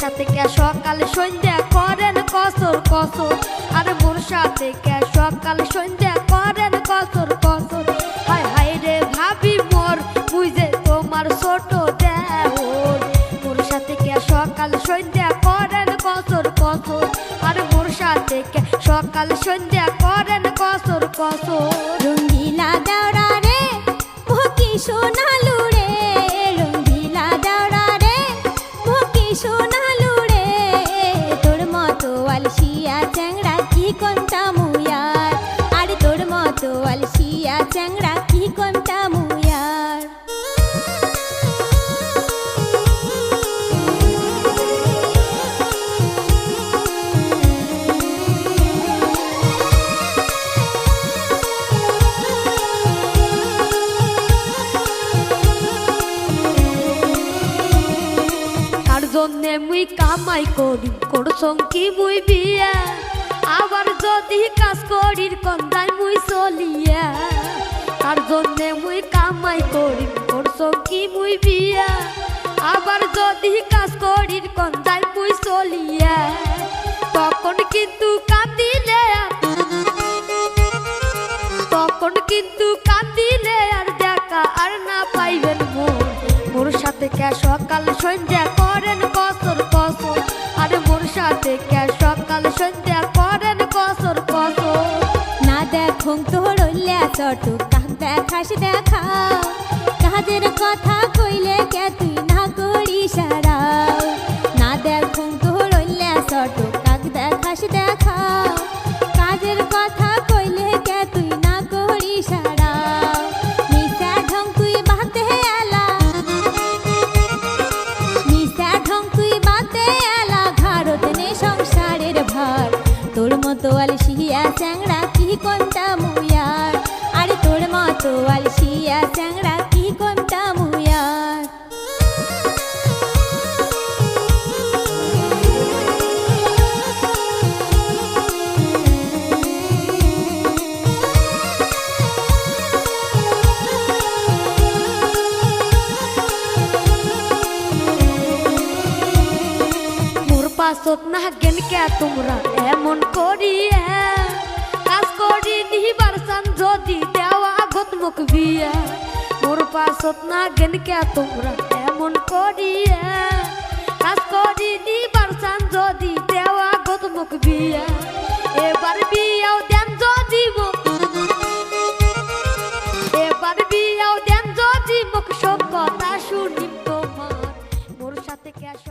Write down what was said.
সাথে কে সকাল সন্ধ্যা করেন কসর কসর। আর সাথে সকাল সন্ধ্যা করেন কসর কসর। হায় হায় রে ভাবি মোর বুঝে তোমার ছোট দেওর। মোর সাথে কে সকাল সন্ধ্যা করেন কসর কসর। আর মোর সাথে কে সকাল সন্ধ্যা করেন জন্যে মুই কামাই করি করছং কি মুই বিয়া। আবার যদি কাজ করির কন্দাই মুই চলিয়া। তার জন্যে মুই কামাই করি করছং কি মুই বিয়া। আবার যদি কাজ করির কন্দাই মুই চলিয়া। তখন কিন্তু কাঁদিলে তখন কিন্তু কাঁদিলে আর দেখা আর না পাইবেন মোর মোর সাথে কে সকাল সন্ধ্যা করেন কসর কসর। আর মোর সাথে কে সকাল সন্ধ্যা করেন কসর কসর। না দেখো তোর উল্লা চটু দেখাস দেখা। কাদের কথা কইলে কে তুই না করি সারাও তোর মতো আলসিয়া চ্যাংড়া কি কোনটা মুয়ার আরে তোর মতো আলসিয়া বাসত না কেন কে তোমরা? এমন করি কাজ করি নিহিবার সান যদি দেওয়া আগত মুখ বিয়া মোর পাশত না কেন কে তোমরা? এমন করি কাজ করি নিহিবার সান যদি দেওয়া আগত মুখ বিয়া এবার বিয়াও দেন যদি মুখ। এবার বিয়াও দেন যদি মুখ। সব কথা শুনি তোমার। মোর সাথে ক্যাশ